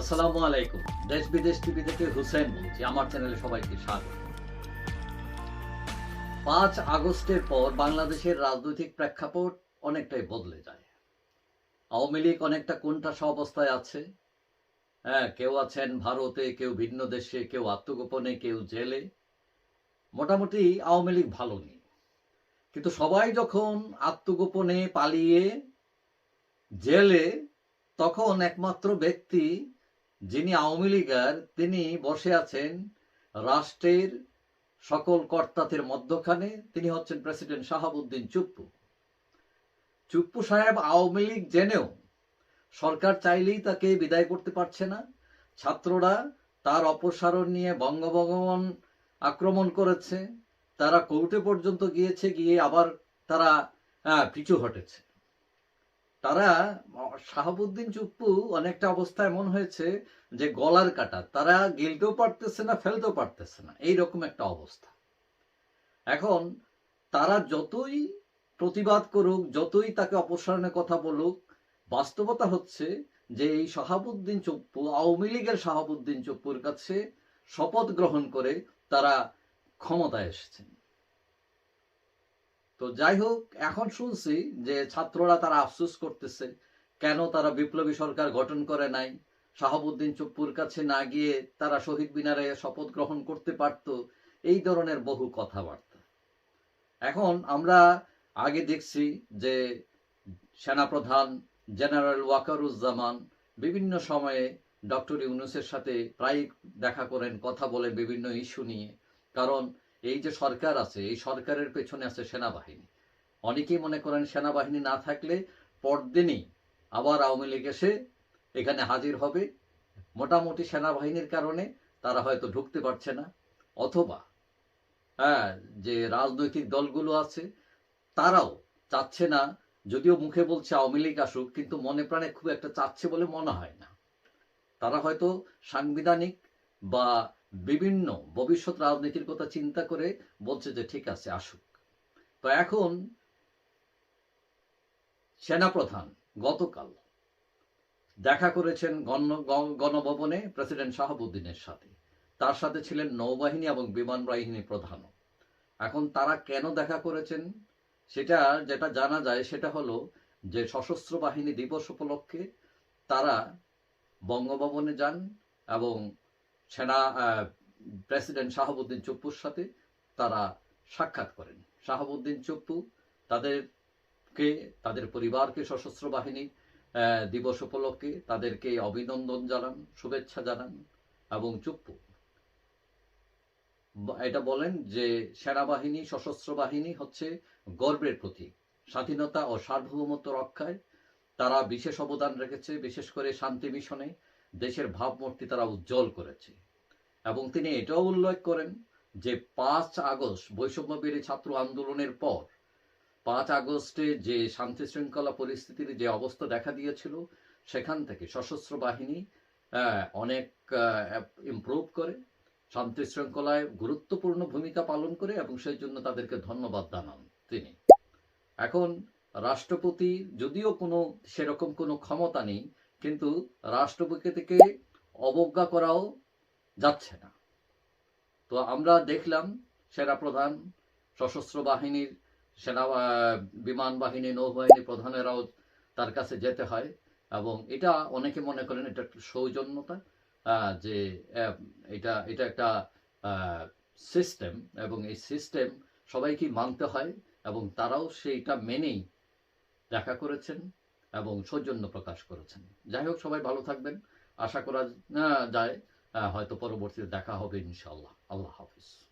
আসসালামু আলাইকুম। দেশ বিদেশ টিভি থেকে হুসেন বলছি, আমার চ্যানেলে সবাইকে স্বাগত। পাঁচ আগস্টের পর বাংলাদেশের রাজনৈতিক প্রেক্ষাপট অনেকটাই বদলে যায়। আওয়ামী লীগ অনেকটা কোনটা অবস্থায় আছে। হ্যাঁ কেউ আছেন ভারতে, কেউ ভিন্ন দেশে, কেউ আত্মগোপনে, কেউ জেলে। মোটামুটি আওয়ামী লীগ ভালো নেই। কিন্তু সবাই যখন আত্মগোপনে পালিয়ে জেলে, তখন একমাত্র ব্যক্তি যিনি আওয়ামী লীগার, তিনি বসে আছেন রাষ্ট্রের সকল কর্তাদের মধ্যখানে। তিনি হচ্ছেন প্রেসিডেন্ট শাহাবুদ্দিন চুপ্পু। চুপ্পু সাহেব আওয়ামী লীগ জেনেও সরকার চাইলেই তাকে বিদায় করতে পারছে না। ছাত্ররা তার অপসারণ নিয়ে বঙ্গভবন আক্রমণ করেছে। তারা কোর্টে পর্যন্ত গিয়েছে, গিয়ে আবার তারা পিছু হটেছে। তারা, শাহাবুদ্দিন চুপ্পু অনেকটা অবস্থা এমন হয়েছে যে গলার কাটা, তারা গিলতেও পারতেছে না, ফেলতেও পারতেছে না। এইরকম একটা অবস্থা। এখন তারা যতই প্রতিবাদ করুক, যতই তাকে অপসারণের কথা বলুক, বাস্তবতা হচ্ছে যে এই শাহাবুদ্দিন চুপ্পু, আওয়ামী লীগের শাহাবুদ্দিন চুপ্পুর কাছে শপথ গ্রহণ করে তারা ক্ষমতায় এসেছেন। তো যাই হোক, এখন শুনছি যে ছাত্ররা তারা আফসোস করতেছে। কেন তারা বিপ্লবী সরকার গঠন করে নাই? শাহাবুদ্দিন চুপ্পুর কাছে না গিয়ে তারা শহীদ মিনারে শপথ গ্রহণ করতে পারত? এই ধরনের বহু কথাবার্তা। এখন আমরা আগে দেখছি যে সেনাপ্রধান জেনারেল ওয়াকারুজ্জামান বিভিন্ন সময়ে ডক্টর ইউনুসের সাথে প্রায় দেখা করেন, কথা বলেন বিভিন্ন ইস্যু নিয়ে। কারণ এই যে সরকার আছে, এই সরকারের পেছনে আছে সেনাবাহিনী। অনেকেই মনে করেন সেনাবাহিনী না থাকলে পরদিনই আবার আওয়ামী লীগ এসে এখানে হাজির হবে। মোটামুটি সেনাবাহিনীর কারণে তারা হয়তো ঢুকতে পারছে না। অথবা হ্যাঁ যে রাজনৈতিক দলগুলো আছে, তারাও চাচ্ছে না, যদিও মুখে বলছে আওয়ামী লীগ আসুক, কিন্তু মনে প্রাণে খুব একটা চাচ্ছে বলে মনে হয় না। তারা হয়তো সাংবিধানিক বা বিভিন্ন ভবিষ্যৎ রাজনীতির কথা চিন্তা করে বলছে যে, ঠিক আছে, আসুক। তো এখন সেনাপ্রধান গতকাল দেখা করেছেন গণ গণভবনে প্রেসিডেন্ট শাহাবুদ্দিনের সাথে। তার সাথে ছিলেন নৌবাহিনী এবং বিমান বাহিনী প্রধানও। এখন তারা কেন দেখা করেছেন? সেটা, যেটা জানা যায়, সেটা হলো যে, সশস্ত্র বাহিনী দিবস উপলক্ষে তারা বঙ্গভবনে যান এবং সেনা প্রেসিডেন্ট শাহাবুদ্দিন চুপ্পুর সাথে তারা সাক্ষাৎ করেন। শাহাবুদ্দিন চুপ্পু তাদেরকে, তাদের পরিবারকে সশস্ত্র বাহিনী দিবস উপলক্ষে তাদেরকে অভিনন্দন জানান, শুভেচ্ছা জানান এবং চুপ্পু। এটা বলেন যে সেনাবাহিনী, সশস্ত্র বাহিনী হচ্ছে গর্বের প্রতীক। স্বাধীনতা ও সার্বভৌমত্ব রক্ষায় তারা বিশেষ অবদান রেখেছে, বিশেষ করে শান্তি মিশনে। দেশের ভাবমূর্তি তারা উজ্জ্বল করেছে। এবং তিনি এটাও উল্লেখ করেন যে পাঁচ আগস্ট বৈষম্য বিরোধী ছাত্র আন্দোলনের পর, পাঁচ আগস্টে যে শান্তি শৃঙ্খলা পরিস্থিতির যে অবস্থা দেখা দিয়েছিল, সেখান থেকে সশস্ত্র বাহিনী অনেক ইমপ্রুভ করে শান্তি শৃঙ্খলায় গুরুত্বপূর্ণ ভূমিকা পালন করে এবং সেই জন্য তাদেরকে ধন্যবাদ জানান তিনি। এখন রাষ্ট্রপতি, যদিও কোনো, সেরকম কোনো ক্ষমতা নেই কিন্তু রাষ্ট্রপতি থেকে অবজ্ঞা করাও যাচ্ছে না। তো আমরা দেখলাম সেনাপ্রধান, সশস্ত্র বাহিনীর সেনা বিমান বাহিনী, নৌবাহিনী প্রধানেরাও তার কাছে যেতে হয় এবং এটা অনেকে মনে করেন এটা একটা সৌজন্যতা যে এটা এটা একটা সিস্টেম এবং এই সিস্টেম সবাইকে মানতে হয় এবং তারাও সেইটা মেনেই দেখা করেছেন। এবং সৌজন্য প্রকাশ করেছেন। যাই হোক, সবাই ভালো থাকবেন। আশা করা যায় হয়তো পরবর্তীতে দেখা হবে ইনশাআল্লাহ। আল্লাহ হাফিজ।